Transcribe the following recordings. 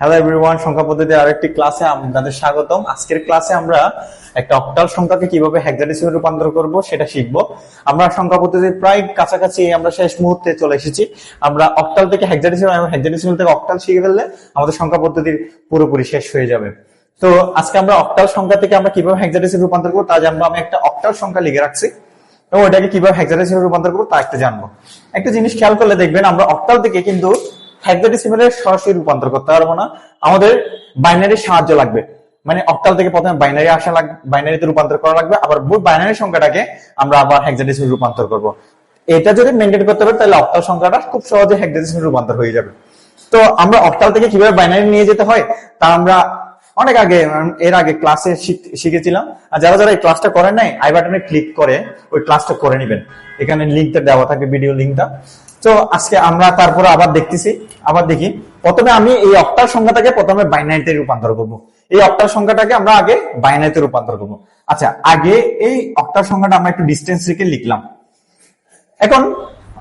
Hello everyone সংখ্যা পদ্ধতি আরেকটি ক্লাসে আপনাদের স্বাগতম। আজকের ক্লাসে আমরা একটা অক্টাল সংখ্যাকে কীভাবে হেক্সাডেসিমালে রূপান্তর করব সেটা শিখব। আমরা সংখ্যা পদ্ধতির প্রায় কাছাকাছি আমরা শেষ মুহূর্তে চলে এসেছি। আমরা অক্টাল থেকে হেক্সাডেসিমাল এবং হেক্সাডেসিমাল থেকে অক্টাল শিখে ফেললে আমাদের সংখ্যা পদ্ধতির পুরোপুরি শেষ হয়ে যাবে। তো আজকে আমরা অক্টাল সংখ্যা থেকে আমরা কীভাবে হেক্সাডেসিমাল রূপান্তর করব তা জানব। আমি একটা অক্টাল সংখ্যা লিখে রাখছি এবং ওটাকে কীভাবে হেক্সাডেসিমালে রূপান্তর করব তা একটা জানব। একটা জিনিস খেয়াল করলে দেখবেন, আমরা অক্টাল থেকে কিন্তু হেক্সাডেসিমালে সরাসরি রূপান্তর করতে পারব না। আমাদের সাহায্য লাগবে। মানে অক্টাল থেকে প্রথমে বাইনারি আসা লাগবে বাইনারিতে রূপান্তর করা লাগবে। আবার বাইনারি সংখ্যাটাকে আমরা আবার রূপান্তর করব। এটা যদি মেনটেন করতে তাহলে অক্টাল সংখ্যাটা খুব সহজে রূপান্তর হয়ে যাবে। তো আমরা অক্টাল থেকে কীভাবে বাইনারি নিয়ে যেতে হয়, তা আমরা অনেক আগে, এর আগে ক্লাসে শিখ- শিখেছিলাম। আর যারা যারা এই ক্লাসটা করেন নাই আই বাটনে ক্লিক করে ওই ক্লাসটা করে নেবেন। এখানে লিঙ্কটা দেওয়া থাকবে ভিডিও লিঙ্কটা তো আজকে আমরা তারপরে আবার দেখতেছি, আবার দেখি। প্রথমে আমি এই অক্টাল সংখ্যাটাকে প্রথমে বাইনারিতে রূপান্তর করব। এই অক্টাল সংখ্যাটাকে আমরা আগে বাইনারিতে রূপান্তর করব। আচ্ছা আগে এই অক্টাল সংখ্যাটা আমরা একটু ডিস্টেন্স রেখে লিখলাম। এখন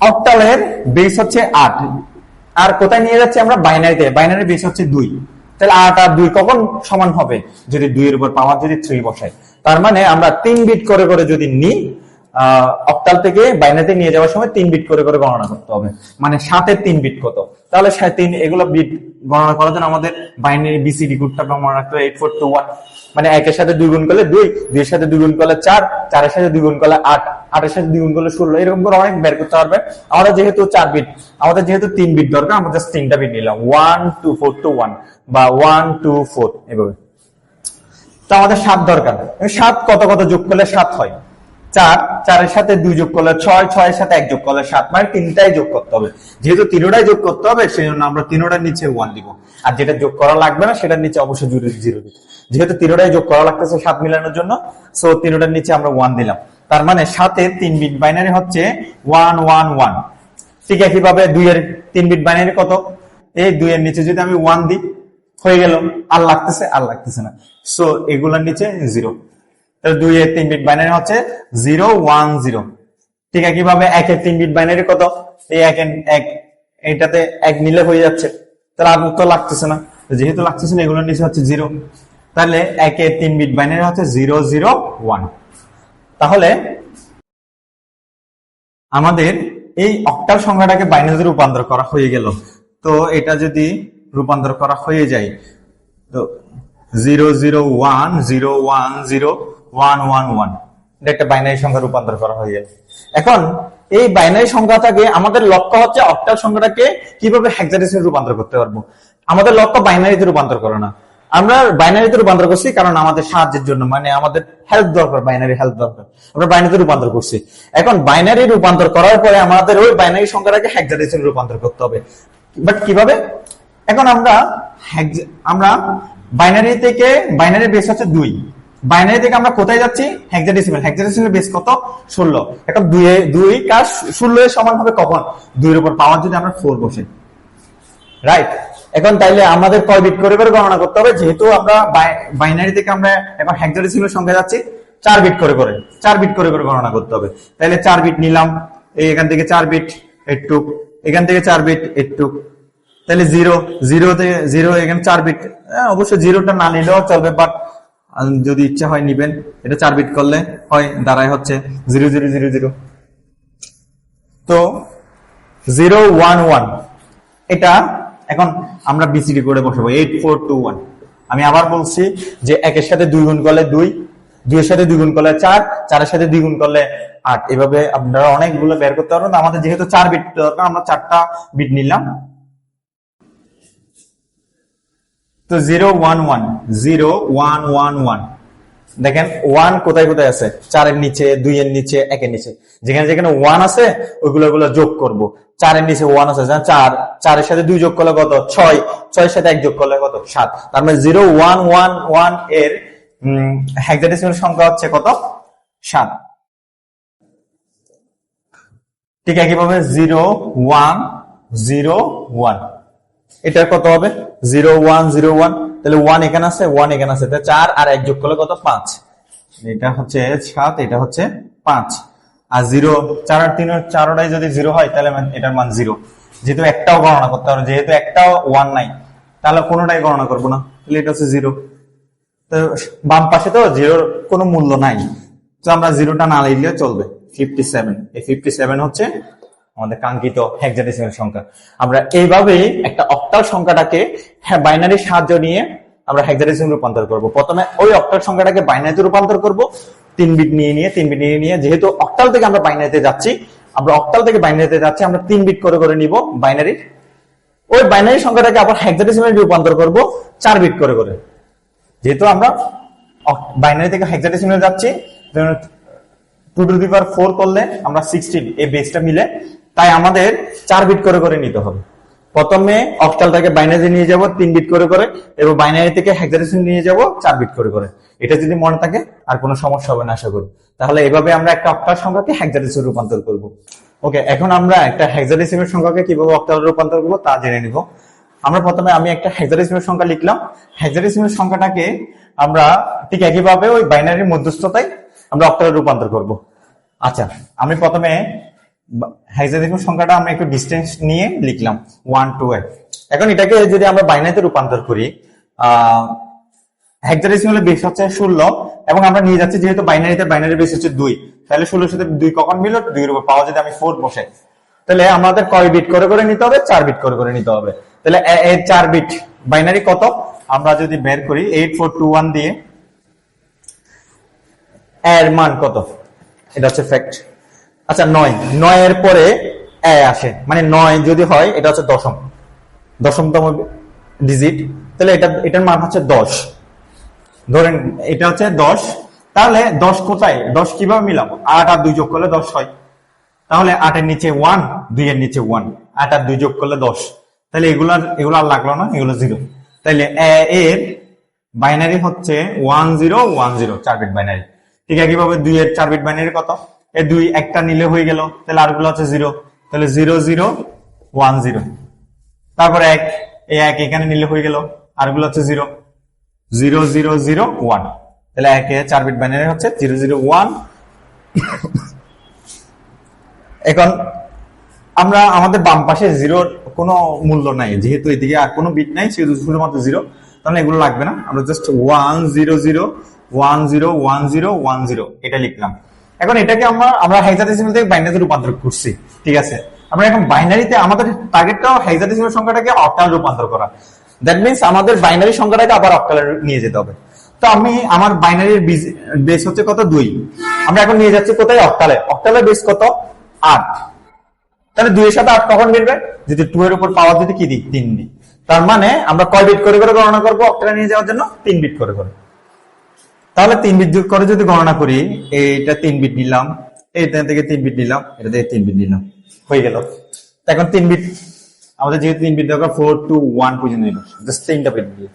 অক্টালের বেস হচ্ছে আট। আর কোথায় নিয়ে যাচ্ছি আমরা বাইনারিতে বাইনারি বেস হচ্ছে দুই। তাহলে আট আর দুই কখন সমান হবে? যদি দুইয়ের উপর পাওয়ার যদি থ্রি বসাই তার মানে আমরা তিন বিট করে করে যদি নিই অক্টাল থেকে বাইনারিতে নিয়ে যাওয়ার সময় তিন বিট করে করে গণনা করতে হবে। মানে সাতের তিন বিট কত? তাহলে তিন, এগুলো বিট গণনা করার জন্য আমাদের বাইনারি বিসিডি কোডটা মনে রাখতে হবে এইট ফোর টু ওয়ান মানে একের সাথে দুই গুণ করলে দুই, দুইয়ের সাথে দুই গুণ করলে চার, চারের সাথে দুই গুণ করলে আট, আটের সাথে দুই গুণ করলে ষোলো। এরকম করে অনেক বের করতে পারবে। আমরা যেহেতু চার বিট আমাদের যেহেতু তিন বিট দরকার, আমরা জাস্ট তিনটা বিট নিলাম। One two four two one বা ওয়ান টু ফোর এভাবে। তো আমাদের সাত দরকার। সাত কত কত যোগ করলে সাত হয়? চার, চারের সাথে দুই যোগ করলে ছয়, ছয়ের সাথে এক যোগ করলে সাত মানে তিনটাই যোগ করতে হবে। যেহেতু তিনোটাই যোগ করতে হবে সেই জন্য আমরা তিনোটার নিচে ওয়ান দিব। আর যেটা যোগ করা লাগবে না, সেটার নিচে অবশ্যই জিরো দিব। যেহেতু তিনোটাই যোগ করা লাগতেছে সাত মিলানোর জন্য সো তিনোটার নিচে আমরা ওয়ান দিলাম। তার মানে সাথে তিন বিট বাইনারি হচ্ছে ওয়ান ওয়ান ওয়ান ঠিক একইভাবে দুইয়ের তিন বিট বাইনারি কত? এই দুইয়ের নিচে যদি আমি ওয়ান দিই, হয়ে গেল। আর লাগতেছে আর লাগতেছে না। সো এগুলোর নিচে জিরো তাহলে দুই এর তিন বিট বাইনারি হচ্ছে জিরো ওয়ান জিরো ঠিক একইভাবে একের তিন বিট বাইনারি কত? এই এক এক এটাতে এক নিলে হয়ে যাচ্ছে। তাহলে আর তো লাগতেছে না। যেহেতু লাগতেছে না, এগুলোর নিচে হচ্ছে জিরো তাহলে একের তিন বিট বাইনারি হচ্ছে জিরো জিরো ওয়ান তাহলে আমাদের এই অক্টাল সংখ্যাটাকে বাইনারিতে রূপান্তর করা হয়ে গেল। তো এটা যদি রূপান্তর করা হয়ে যায়, তো zero zero one zero one zero one one one একটা বাইনারি সংখ্যা রূপান্তর করা হয়ে গেল এখন, এই বাইনারি সংখ্যাটাকে আমাদের লক্ষ্য হচ্ছে অক্টাল সংখ্যাটাকে কীভাবে হেক্সাডেসিমালে রূপান্তর করতে পারব। আমাদের লক্ষ্য বাইনারিতে রূপান্তর করা না। আমরা বাইনারিতে রূপান্তর করছি কারণ আমাদের সাহায্যের জন্য মানে আমাদের হেল্প দরকার বাইনারি হেল্প দরকার। আমরা বাইনারিতে রূপান্তর করছি। এখন বাইনারি রূপান্তর করার পরে আমাদের ওই বাইনারি সংখ্যাটাকে হেক্সাডেসিমালে রূপান্তর করতে হবে। বাট কীভাবে? এখন আমরা আমরা বাইনারি থেকে বাইনারি বেস হচ্ছে দুই। বাইনারি থেকে আমরা কোথায় যাচ্ছি? হেক্সাডেসিমাল হেক্সাডেসিমাল বেস কত? ষোলো। এখন দুই দুই কাজ ষোলো এর সমান হবে কখন? দুইয়ের উপর পাওয়ার যদি আমরা ফোর বসে। রাইট এখন তাইলে আমাদের কয় বিট করে করে গণনা করতে হবে? যেহেতু আমরা বাইনারি থেকে আমরা এখন হেক্সাডেসিমাল সংখ্যা যাচ্ছি, চার বিট করে করে। চার বিট করে করে গণনা করতে হবে। তাহলে চার বিট নিলাম। এই এখান থেকে চার বিট একটু এখান থেকে চার বিট একটু তাহলে জিরো জিরো থেকে জিরো এখানে চার বিট অবশ্য জিরোটা না নিলেও চলবে বাট যদি ইচ্ছা হয় নিবেন, এটা চার বিট করলে হয়, দাঁড়ায় হচ্ছে জিরো জিরো জিরো জিরো তো জিরো ওয়ান ওয়ান এটা এখন আমরা বিসিডি করে বসাবো এইট ফোর টু ওয়ান আমি আবার বলছি যে একের সাথে দুই গুণ করলে দুই, দুইয়ের সাথে দুই গুণ করলে চার, চারের সাথে দুই গুণ করলে আট। এভাবে আপনারা অনেকগুলো বের করতে পারবেন। আমাদের যেহেতু চার বিট দরকার, আমরা চারটা বিট নিলাম। তো zero one one zero one one one দেখেন ওয়ান কোথায় কোথায় আছে? চারের নিচে দুই এর নিচে, একের নিচে। যেখানে যেখানে ওয়ান আছে, ওইগুলো ওগুলো যোগ করব। চারের নিচে ওয়ান আছে চার। চারের সাথে দুই যোগ করলে কত? ছয়। ছয়ের সাথে এক যোগ করলে কত? সাত। তার মানে জিরো ওয়ান ওয়ান ওয়ানের হেক্সাডেসিমাল সংখ্যা হচ্ছে কত? সাত। ঠিক একইভাবে জিরো ওয়ান জিরো ওয়ান এটা কত হবে? Zero one zero one. তাহলে ওয়ান এখানে আছে, ওয়ান এখানে আছে। তাহলে চার আর এক যোগ করলে কত? পাঁচ। এটা হচ্ছে সাত, এটা হচ্ছে পাঁচ। আর জিরো, চার আর তিন চারোটাই যদি জিরো হয়, তাহলে এটার মান জিরো। যেহেতু একটাও গণনা করতে হবে, যেহেতু একটাও ওয়ান নাই, তাহলে কোনোটাই গণনা করব না। তাহলে এটা হচ্ছে জিরো। তো বাম পাশে তো জিরোর কোনো মূল্য নাই। তো আমরা জিরোটা না লিখলে চলবে। ফিফটি সেভেন এই ফিফটি সেভেন হচ্ছে আমাদের কাঙ্ক্ষিত হেক্সাডেসিমাল সংখ্যা। আমরা এইভাবেই একটা অক্টাল সংখ্যাটাকে বাইনারির সাহায্য নিয়ে আমরা হেক্সাডেসিমাল রূপান্তর করব। প্রথমে ওই অক্টাল সংখ্যাটাকে বাইনারিতে রূপান্তর করব। তিন বিট নিয়ে নিয়ে, তিন বিট নিয়ে নিয়ে, যেহেতু অক্টাল থেকে আমরা বাইনারিতে যাচ্ছি, আমরা অক্টাল থেকে বাইনারিতে যাচ্ছি, আমরা তিন বিট করে করে নিব বাইনারি ওই বাইনারি সংখ্যাটাকে আবার হেক্সাডেসিমাল রূপান্তর করব চার বিট করে করে। যেহেতু আমরা বাইনারি থেকে হেক্সাডেসিমাল যাচ্ছি two to the power four করলে আমরা সিক্সটিন এই বেসটা মিলে তাই আমাদের চার বিট করে করে নিতে হবে। প্রথমে অক্টালটাকে বাইনারি নিয়ে যাব, তিন বিট করে করে এবং বাইনারি থেকে হেক্সাডেসিমাল নিয়ে যাব, চার বিট করে করে। এটা যদি মনে থাকে, আর কোনো সমস্যা হবে না, আশা করি। তাহলে এভাবে আমরা একটা অক্টাল সংখ্যাকে হেক্সাডেসিমাল রূপান্তর করব। ওকে, এখন আমরা একটা হেক্সাডেসিমাল সংখ্যাকে কীভাবে অক্টাল রূপান্তর করব, তা জেনে নিব। আমরা প্রথমে আমি একটা হেক্সাডেসিমাল সংখ্যা লিখলাম। হেক্সাডেসিমাল সংখ্যাটাকে আমরা ঠিক একইভাবে ওই বাইনারির মধ্যস্থতায় আমরা অক্টালে রূপান্তর করব। আচ্ছা আমি প্রথমে হেক্সাডেসিমাল সংখ্যাটা আমি একটু ডিস্টেন্স নিয়ে লিখলাম ওয়ান টু এখন এটাকে যদি আমরা বাইনারিতে রূপান্তর করি হেক্সাডেসিমালের বেস হচ্ছে ষোলো এবং আমরা নিয়ে যাচ্ছি যেহেতু বাইনারিতে বাইনারি বেস হচ্ছে দুই, তাহলে ষোলোর সাথে দুই কখন মিলল? দুইয়ের উপর পাওয়া যদি আমি ফোর বসে, তাহলে আমাদের কয় বিট করে করে নিতে হবে? চার বিট করে করে নিতে হবে। তাহলে চার বিট বাইনারি কত? আমরা যদি বের করি এইট ফোর টু ওয়ান দিয়ে, এর মান কত? এটা হচ্ছে ফ্যাক্ট আচ্ছা নয়। নয়ের পরে এ আসে। মানে নয় যদি হয়, এটা হচ্ছে দশম। দশমতম ডিজিট তাহলে এটা, এটার মান হচ্ছে দশ। ধরেন, এটা হচ্ছে দশ। তাহলে দশ কোথায়? দশ কীভাবে মিলাম আট আর দুই যোগ করলে দশ হয়। তাহলে আটের নিচে ওয়ান দুই এর নিচে ওয়ান আট আর দুই যোগ করলে দশ। তাহলে এগুলো এগুলো আর লাগল না, এগুলো জিরো তাহলে এ, এর বাইনারি হচ্ছে ওয়ান জিরো ওয়ান জিরো চার বিট বাইনারি ঠিক একইভাবে দুই এর চার বিট বাইনারি কত? এ দুই, একটা নিলে হয়ে গেল। তাহলে আরগুলো হচ্ছে জিরো তাহলে জিরো জিরো ওয়ান জিরো তারপরে এক এই এক এখানে নিলে হয়ে গেল। আরগুলো হচ্ছে zero zero zero zero one তাহলে একে চার বিট বাইনারি হচ্ছে জিরো জিরো ওয়ান এখন আমরা আমাদের বাম পাশে জিরোর কোনো মূল্য নাই, যেহেতু এদিকে আর কোনো বিট নাই, সেহেতু শুধুমাত্র জিরো তাহলে এগুলো লাগবে না। আমরা just one zero zero one zero one zero one zero এটা লিখলাম। এখন এটাকে আমরা আমরা হেক্সাডেসিমাল থেকে বাইনারিতে রূপান্তর করছি, ঠিক আছে? আমরা এখন বাইনারিতে আমাদের টার্গেটটাও হেক্সাডেসিমাল সংখ্যাটাকে অক্টাল রূপান্তর করা। দ্যাট মিনস আমাদের বাইনারি সংখ্যাটাকে আবার অক্টালে নিয়ে যেতে হবে। তো আমি আমার বাইনারির বেস হচ্ছে কত? দুই। আমরা এখন নিয়ে যাচ্ছি কোথায়? অক্টালে অক্টালের বেস কত? আট। তাহলে দুইয়ের সাথে আট কখন মিলবে যদি টু এর উপর পাওয়ার যদি কি দিই? তিন দিই। তার মানে আমরা কয় বিট করে করে গণনা করব? অক্টালে নিয়ে যাওয়ার জন্য তিন বিট করে করে। তাহলে তিন বিট যোগ করে যদি গণনা করি, এইটা তিন বিট নিলাম, এইটা থেকে তিন বিট নিলাম, এটা থেকে তিন বিট নিলাম, হয়ে গেল। এখন তিন বিট, আমাদের যেহেতু তিন বিট দরকার ফোর টু ওয়ান পর্যন্ত নিল জাস্ট তিনটা বিট দিয়ে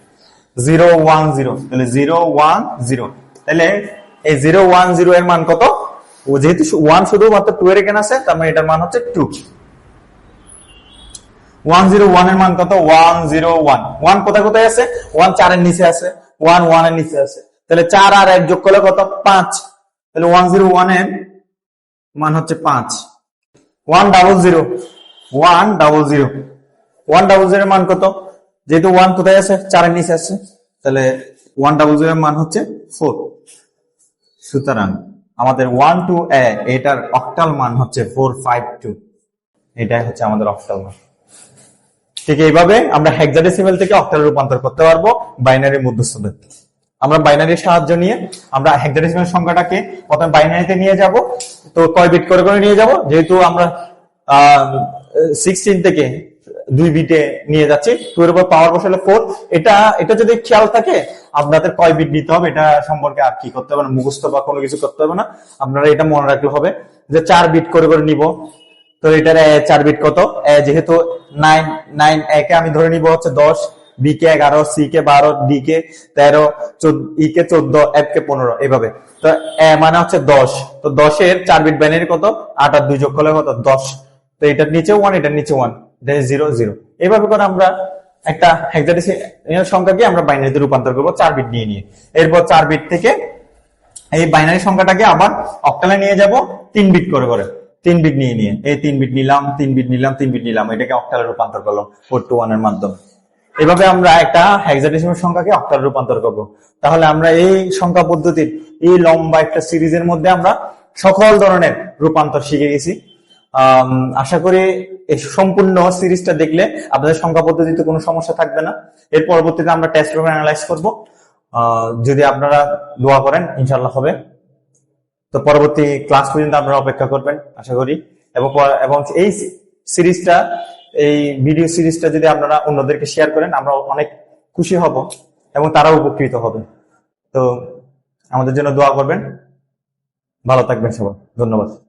জিরো ওয়ান জিরো তাহলে জিরো ওয়ান জিরো তাহলে এই জিরো ওয়ান জিরো এর মান কত? ও যেহেতু ওয়ান শুধুমাত্র টু এর এখানে আছে, তার মানে এটার মান হচ্ছে টু ওয়ান জিরো ওয়ানের মান কত? ওয়ান জিরো ওয়ান ওয়ান কোথায় কোথায় আছে? ওয়ান চারের নিচে আছে। ওয়ান ওয়ানের নিচে আছে। তাহলে চার আর এক যোগ করলে কত? পাঁচ। তাহলে ওয়ান জিরো ওয়ানের মান হচ্ছে পাঁচ। One double zero one double zero one double zero মান কত? যেহেতু ওয়ান কোথায় আছে? চারের নিচে আছে। তাহলে ওয়ান ডাবল জিরো মান হচ্ছে ফোর সুতরাং আমাদের ওয়ান টু এ, এটার অক্টাল মান হচ্ছে ফোর ফাইভ টু এটাই হচ্ছে আমাদের অক্টাল মান। ঠিক এইভাবে আমরা হেক্সাডেসিমাল থেকে অক্টাল রূপান্তর করতে পারব বাইনারি মধ্যস্থদের। আমরা বাইনারির সাহায্য নিয়ে আমরা হেক্সাডেসিমাল সংখ্যাটাকে প্রথমে বাইনারিতে নিয়ে যাব। তো কয় বিট করে করে নিয়ে যাব? যেহেতু আমরা সিক্সটিন থেকে দুই বিটে নিয়ে যাচ্ছি। টু এর উপর পাওয়ার বসালে ফোর এটা এটা যদি খেয়াল থাকে, আপনাদের কয় বিট নিতে হবে, এটা সম্পর্কে আর কি করতে হবে না, মুখস্থ বা কোনো কিছু করতে হবে না। আপনারা এটা মনে রাখলে হবে যে চার বিট করে করে নিব। তো এটার চার বিট কত? যেহেতু নাইন নাইন একে আমি ধরে নিব হচ্ছে দশ। বি কে এগারো সি কে বারো ডি কে তেরো ই কে চোদ্দ এফ কে পনেরো, এভাবে। তো, এ মানে হচ্ছে দশ। তো দশের চার বিট বাইনারি কত? আট আর দুই যোগ করলে কত? দশ। তো এটার নিচে ওয়ান এটার নিচে ওয়ান জিরো জিরো এইভাবে করে আমরা একটা হেক্সাডেসিমাল সংখ্যাকে আমরা বাইনারিতে রূপান্তর করব? চার বিট নিয়ে নিয়ে। এরপর চার বিট থেকে এই বাইনারি সংখ্যাটাকে আবার অক্টালে নিয়ে যাব, তিন বিট করে করে। তিন বিট নিয়ে নিয়ে। এই তিন বিট নিলাম, তিন বিট নিলাম, তিন বিট নিলাম, এটাকে অক্টালে রূপান্তর করলাম ফোর টু ওয়ানের মাধ্যমে। এভাবে আমরা একটা হেক্সাডেসিমাল সংখ্যাকে অক্টাল রূপান্তর করব। তাহলে আমরা এই সংখ্যা পদ্ধতির এই লম্বা একটা সিরিজের মধ্যে আমরা সকল ধরনের রূপান্তর শিখে গেছি। আশা করি এই সম্পূর্ণ সিরিজটা দেখলে আপনাদের সংখ্যা পদ্ধতিতে কোনো সমস্যা থাকবে না। এর পরবর্তীতে আমরা টেস্ট পেপার অ্যানালাইজ করব। যদি আপনারা দোয়া করেন ইনশাল্লাহ হবে। তো পরবর্তী ক্লাস পর্যন্ত আপনারা অপেক্ষা করবেন, আশা করি। এবং এবং এই সিরিজটা এই ভিডিও সিরিজটা যদি আপনারা অন্যদেরকে শেয়ার করেন আমরা অনেক খুশি হব এবং তারা উপকৃত হবে তো আমাদের জন্য দোয়া করবেন। ভালো থাকবেন সবাই। ধন্যবাদ।